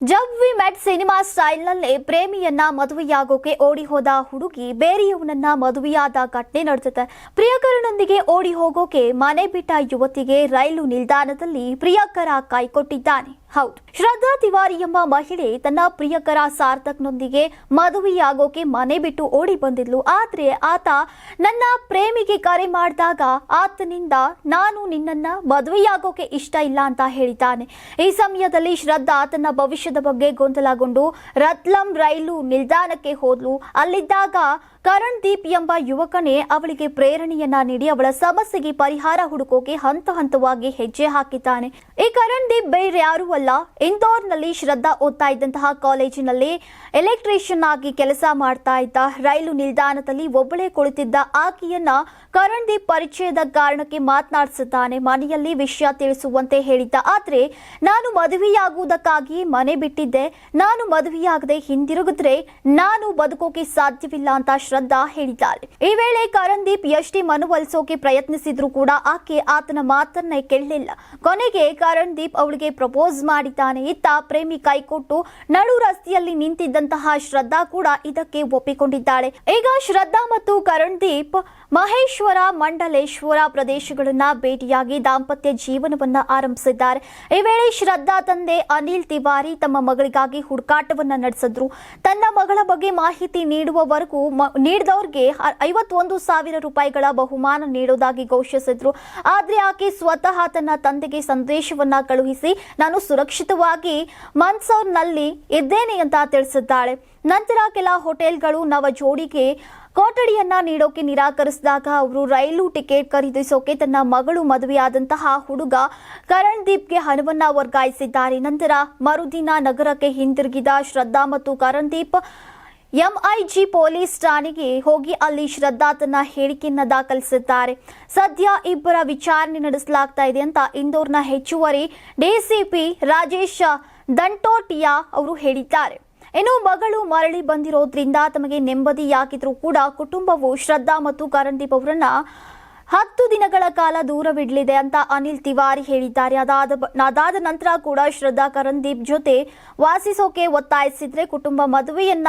ಜಬ್ we met cinema ಸ್ಟೈಲ್ನಲ್ಲೇ ಪ್ರೇಮಿಯನ್ನ ಮದುವೆಯಾಗೋಕೆ ಓಡಿ ಹೋದ ಹುಡುಗಿ ಬೇರೆಯವನನ್ನ ಮದುವೆಯಾದ ಘಟನೆ ನಡೆದಿದೆ ಪ್ರಿಯಕರನೊಂದಿಗೆ ಓಡಿ ಹೋಗೋಕೆ ಮನೆ ಬಿಟ್ಟ ಯುವತಿಗೆ ರೈಲು ನಿಲ್ದಾಣದಲ್ಲಿ ಪ್ರಿಯಕರ ಕೈಕೊಟ್ಟಿದ್ದಾನೆ. ಹೌದು. ಶ್ರದ್ಧಾ ತಿವಾರಿ ಎಂಬ ಮಹಿಳೆ ತನ್ನ ಪ್ರಿಯಕರ ಸಾರ್ಥಕ್ನೊಂದಿಗೆ ಮದುವೆಯಾಗೋಕೆ ಮನೆ ಬಿಟ್ಟು ಓಡಿ ಬಂದಿದ್ಲು. ಆದ್ರೆ ಆತ ನನ್ನ ಪ್ರೇಮಿಗೆ ಕರೆ ಮಾಡಿದಾಗ ಆತನಿಂದ ನಾನು ನಿನ್ನನ್ನ ಮದುವೆಯಾಗೋಕೆ ಇಷ್ಟ ಇಲ್ಲ ಅಂತ ಹೇಳಿದ್ದಾನೆ. ಈ ಸಮಯದಲ್ಲಿ ಶ್ರದ್ಧಾ ತನ್ನ ಭವಿಷ್ಯದ ಬಗ್ಗೆ ಗೊಂದಲಗೊಂಡು ರತ್ಲಂ ರೈಲು ನಿಲ್ದಾಣಕ್ಕೆ ಹೋದ್ಲು. ಅಲ್ಲಿದ್ದಾಗ ಕರಣ್ ದೀಪ್ ಎಂಬ ಯುವಕನೇ ಅವಳಿಗೆ ಪ್ರೇರಣೆಯನ್ನ ನೀಡಿ ಅವಳ ಸಮಸ್ಯೆಗೆ ಪರಿಹಾರ ಹುಡುಕೋಕೆ ಹಂತ ಹಂತವಾಗಿ ಹೆಜ್ಜೆ ಹಾಕಿದ್ದಾನೆ. ಈ ಕರಣ್ ದೀಪ್ ಬೇರೆ ಯಾರೂ ಅಲ್ಲ, ಇಂದೋರ್ನಲ್ಲಿ ಶ್ರದ್ಧಾ ಓದ್ತಾ ಇದ್ದಂತಹ ಕಾಲೇಜಿನಲ್ಲಿ ಎಲೆಕ್ಟ್ರಿಷಿಯನ್ ಆಗಿ ಕೆಲಸ ಮಾಡ್ತಾ ಇದ್ದ ರೈಲು ನಿಲ್ದಾಣದಲ್ಲಿ ಒಬ್ಬಳೇ ಕುಳಿತಿದ್ದ ಆಕೆಯನ್ನ ಕರಣ್ ದೀಪ್ ಪರಿಚಯದ ಕಾರಣಕ್ಕೆ ಮಾತನಾಡಿಸುತ್ತಾನೆ. ಮನೆಯಲ್ಲಿ ವಿಷಯ ತಿಳಿಸುವಂತೆ ಹೇಳಿದ್ದ. ಆದ್ರೆ, ನಾನು ಮದುವೆಯಾಗುವುದಕ್ಕಾಗಿ ಮನೆ ಬಿಟ್ಟಿದ್ದೆ. ನಾನು ಮದುವೆಯಾಗದೆ ಹಿಂದಿರುಗಿದ್ರೆ ನಾನು ಬದುಕೋಕೆ ಸಾಧ್ಯವಿಲ್ಲ ಅಂತ ಶ್ರದ್ಧಾ ಹೇಳಿದ್ದಾರೆ ಈ ವೇಳೆ ಕರಣದೀಪ್ ಎಷ್ಟೇ ಮನವೊಲಿಸೋಕೆ ಪ್ರಯತ್ನಿಸಿದ್ರು ಕೂಡ ಆಕೆ ಆತನ ಮಾತನ್ನ ಕೇಳಲಿಲ್ಲ. ಕೊನೆಗೆ ಕರಣದೀಪ್ ಅವಳಿಗೆ ಪ್ರಪೋಸ್ ಮಾಡಿದ್ದಾನೆ. ಇತ್ತ ಪ್ರೇಮಿ ಕೈಕೊಟ್ಟು ನಡು ರಸ್ತೆಯಲ್ಲಿ ನಿಂತಿದ್ದಂತಹ ಶ್ರದ್ಧಾ ಕೂಡ ಇದಕ್ಕೆ ಒಪ್ಪಿಕೊಂಡಿದ್ದಾಳೆ. ಈಗ ಶ್ರದ್ಧಾ ಮತ್ತು ಕರಣದೀಪ್ ಮಹೇಶ್ವರ ಮಂಡಲೇಶ್ವರ ಪ್ರದೇಶಗಳನ್ನು ಭೇಟಿಯಾಗಿ ದಾಂಪತ್ಯ ಜೀವನವನ್ನ ಆರಂಭಿಸಿದ್ದಾರೆ. ಈ ವೇಳೆ ಶ್ರದ್ಧಾ ತಂದೆ ಅನಿಲ್ ತಿವಾರಿ ತಮ್ಮ ಮಗಳಿಗಾಗಿ ಹುಡುಕಾಟವನ್ನ ನಡೆಸಿದ್ರು. ತನ್ನ ಮಗಳ ಬಗ್ಗೆ ಮಾಹಿತಿ ನೀಡುವವರೆಗೂ ನೀಡಿದವ್ರಿಗೆ ಐವತ್ತೊಂದು ಸಾವಿರ ರೂಪಾಯಿಗಳ ಬಹುಮಾನ ನೀಡೋದಾಗಿ ಘೋಷಿಸಿದ್ರು. ಆದರೆ ಆಕೆ ಸ್ವತಃ ತನ್ನ ತಂದೆಗೆ ಸಂದೇಶವನ್ನ ಕಳುಹಿಸಿ, ನಾನು ಸುರಕ್ಷಿತವಾಗಿ ಮನ್ಸೌರ್ನಲ್ಲಿ ಇದ್ದೇನೆ ಅಂತ ತಿಳಿಸಿದ್ದಾಳೆ. ನಂತರ ಕೆಲ ಹೋಟೆಲ್ಗಳು ನವ ಜೋಡಿಗೆ ಕೊಠಡಿಯನ್ನ ನೀಡೋಕೆ ನಿರಾಕರಿಸಿದಾಗ ಅವರು ರೈಲು ಟಿಕೆಟ್ ಖರೀದಿಸೋಕೆ ತನ್ನ ಮಗಳು ಮದುವೆಯಾದಂತಹ ಹುಡುಗ ಕರಣ್ ದೀಪ್ಗೆ ಹಣವನ್ನ ವರ್ಗಾಯಿಸಿದ್ದಾರೆ. ನಂತರ ಮರುದಿನ ನಗರಕ್ಕೆ ಹಿಂದಿರುಗಿದ ಶ್ರದ್ಧಾ ಮತ್ತು ಕರಣ್ ದೀಪ್ ಎಂಐಜಿ ಪೊಲೀಸ್ ಠಾಣೆಗೆ ಹೋಗಿ ಅಲ್ಲಿ ಶ್ರದ್ಧಾ ತನ್ನ ಹೇಳಿಕೆಯನ್ನ ದಾಖಲಿಸಿದ್ದಾರೆ. ಸದ್ಯ ಇಬ್ಬರ ವಿಚಾರಣೆ ನಡೆಸಲಾಗ್ತಾ ಇದೆ ಅಂತ ಇಂದೋರ್ನ ಹೆಚ್ಚುವರಿ ಡಿಸಿಪಿ ರಾಜೇಶ್ ದಂಟೋಟಿಯಾ ಅವರು ಹೇಳಿದ್ದಾರೆ. ಇನ್ನು ಮಗಳು ಮರಳಿ ಬಂದಿರೋದ್ರಿಂದ ತಮಗೆ ನೆಮ್ಮದಿ ಯಾಕಿದ್ರೂ ಕೂಡ ಕುಟುಂಬವು ಶ್ರದ್ಧಾ ಮತ್ತು ಕರಂದೀಪ್ ಅವರನ್ನ ಹತ್ತು ದಿನಗಳ ಕಾಲ ದೂರವಿಡಲಿದೆ ಅಂತ ಅನಿಲ್ ತಿವಾರಿ ಹೇಳಿದ್ದಾರೆ. ಅದಾದ ಅದಾದ ನಂತರ ಕೂಡ ಶ್ರದ್ಧಾ ಕರಂದೀಪ್ ಜೊತೆ ವಾಸಿಸೋಕೆ ಒತ್ತಾಯಿಸಿದ್ರೆ ಕುಟುಂಬ ಮದುವೆಯನ್ನ